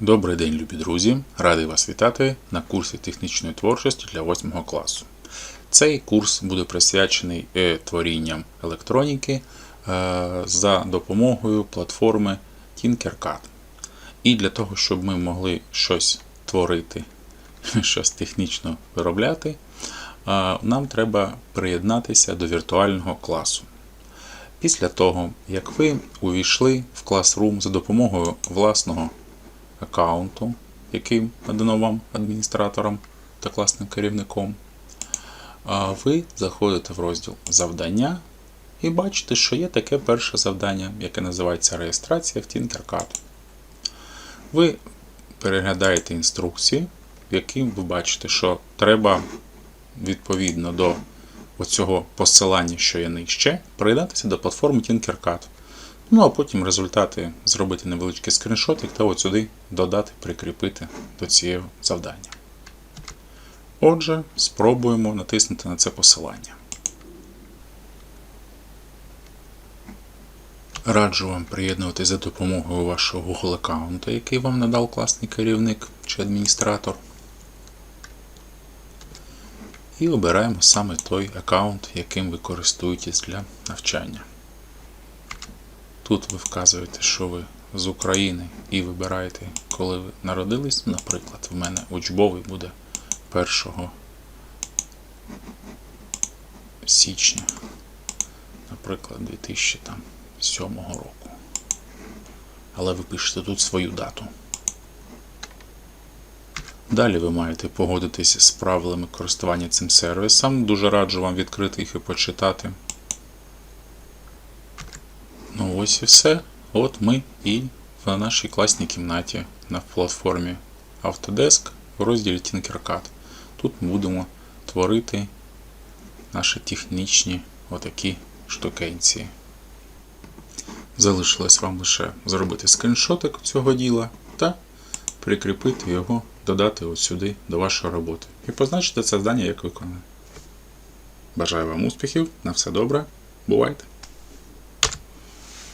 Добрий день, любі друзі! Радий вас вітати на курсі технічної творчості для 8 класу. Цей курс буде присвячений е, творінням електроніки е, за допомогою платформи Tinkercad. І для того, щоб ми могли щось творити, щось технічно виробляти, е, нам треба приєднатися до віртуального класу. Після того, як ви увійшли в Classroom за допомогою власного аккаунту, який надано вам адміністратором та класним керівником, ви заходите в розділ Завдання і бачите, що є таке перше завдання, яке називається реєстрація в Tinkercad. Ви переглядаєте інструкції, в якій ви бачите, що треба відповідно до оцього посилання, що є нижче, приєднатися до платформи Tinkercad. Ну, а потім результати зробити невеличкий скріншотик та от сюди додати, прикріпити до цього завдання. Отже, спробуємо натиснути на це посилання. Раджу вам приєднувати за допомогою вашого Google аккаунту, який вам надав класний керівник чи адміністратор. І обираємо саме той аккаунт, яким ви користуєтесь для навчання. Тут ви вказуєте, що ви з України і вибираєте, коли ви народились. Наприклад, в мене учбовий буде 1 січня, наприклад, 2007 року. Але ви пишете тут свою дату. Далі ви маєте погодитися з правилами користування цим сервісом. Дуже раджу вам відкрити їх і почитати. Ось і все. От ми і в нашій класній кімнаті на платформі Autodesk в розділі Tinkercad. Тут ми будемо творити наші технічні отакі штукенції. Залишилось вам лише зробити скріншотик цього діла та прикріпити його, додати от сюди до вашої роботи. І позначити це завдання як виконане. Бажаю вам успіхів, на все добре, бувайте!